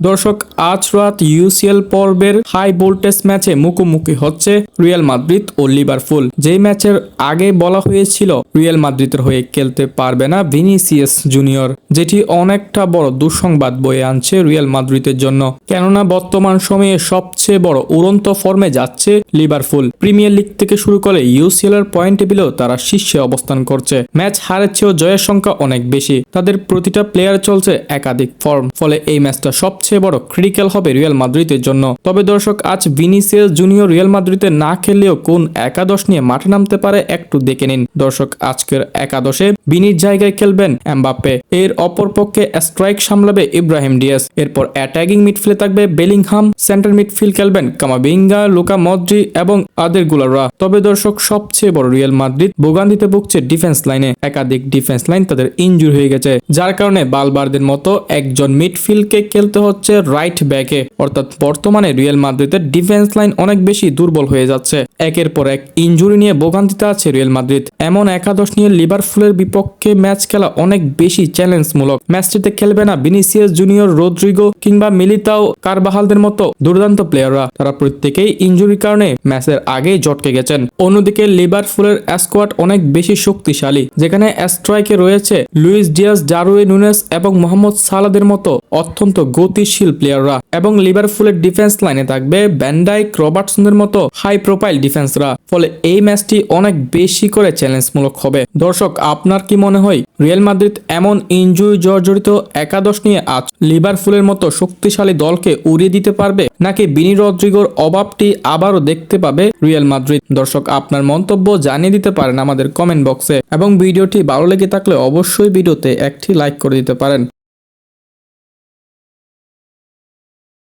দর্শক, আজ রাত ইউসিএল পর্বের হাই ভোল্টেজ ম্যাচে মুখোমুখি হচ্ছে রিয়াল মাদ্রিদ ও লিভারপুল। যেই ম্যাচের আগে বলা হয়েছিল, রিয়াল মাদ্রিদের হয়ে খেলতে পারবে না ভিনিসিয়াস জুনিয়র, যেটি অনেকটা বড় দুঃসংবাদ বয়ে আনছে রিয়াল মাদ্রিদের জন্য। কেননা, বর্তমান সময়ে সবচেয়ে বড় উড়ন্ত ফর্মে যাচ্ছে লিভারপুল। প্রিমিয়ার লিগ থেকে শুরু করে ইউসিএল এর পয়েন্ট টেবিলেও তারা শীর্ষে অবস্থান করছে। ম্যাচ হারের চেয়েও জয়ের সংখ্যা অনেক বেশি। তাদের প্রতিটা প্লেয়ার চলছে একাধিক ফর্ম ফলে এই ম্যাচটা সবচেয়ে বড় ক্রিটিক্যাল হবে রিয়াল মাদ্রিদের জন্য। তবে দর্শক, আজ ভিনিসিয়াস জুনিয়র রিয়াল মাদ্রিদে না খেললেও কোন একাদশ নিয়ে মাঠে নামতে পারে একটু দেখে নিন। দর্শক, আজকের একাদশে বিনির জায়গায় খেলবেন এমবাপ্পে। এর অপরপক্ষে স্ট্রাইক সামলাবে ইব্রাহিম ডিয়াস। এরপর অ্যাটাকিং মিডফিল্ডে থাকবে বেলিংহাম। সেন্টার মিডফিল্ড খেলবেন কামাবিঙ্গা, লুকা মদ্রি এবং আদের গুলাররা। তবে দর্শক, সবচেয়ে বড় রিয়াল মাদ্রিদ ভোগান্তিতে ভুগছে ডিফেন্স লাইনে একাধিক ডিফেন্স লাইন তাদের ইঞ্জুর হয়ে গেছে। যার কারণে বালবারদের মতো একজন মিডফিল্ডকে খেলতে হচ্ছে রাইট ব্যাকে অর্থাৎ বর্তমানে রিয়াল মাদ্রিদের ডিফেন্স লাইন অনেক বেশি দুর্বল হয়ে যাচ্ছে। একের পর এক ইনজুরি নিয়ে ভোগান্তিতে আছে রিয়াল মাদ্রিদ। এমন একাদশ নিয়ে লিভারপুলের বিপক্ষে ম্যাচ খেলা অনেক বেশি চ্যালেঞ্জমূলক ম্যাচটিতে খেলবে না বিনিসিয়াস জুনিয়র রোদ্রিগো কিংবা মিলিতাও কারবাহালদের মতো দুর্দান্ত প্লেয়াররা তারা প্রত্যেকেই ইনজুরির কারণে ম্যাচের আগেই জটকে গেছেন। অন্যদিকে লিভারপুলের স্কোয়াড অনেক বেশি শক্তিশালী। যেখানে স্ট্রাইকে রয়েছে লুইস ডিয়াস ডারুয়ে নুনেস এবং মোহাম্মদ সালাদের মতো অত্যন্ত গতিশীল প্লেয়াররা এবং লিভারপুলের ডিফেন্স লাইনে থাকবে ব্যান্ডাইক রবার্টসনের মতো হাই প্রোফাইল ডিফেন্সরা ফলে এই ম্যাচটি অনেক বেশি করে চ্যালেঞ্জমূলক হবে। দর্শক, আপনার কি মনে হয় রিয়াল মাদ্রিদ এমন ইনজুরি জর্জরিত একাদশ নিয়ে আজ লিভারপুলের মতো শক্তিশালী দলকে উড়িয়ে দিতে পারবে, নাকি বিনি রদ্রিগোর অভাবটি আবারও দেখতে পাবে রিয়াল মাদ্রিদ দর্শক, আপনার মন্তব্য জানিয়ে দিতে পারেন আমাদের কমেন্ট বক্সে এবং ভিডিওটি ভালো লেগে থাকলে অবশ্যই ভিডিওতে একটি লাইক করে দিতে পারেন।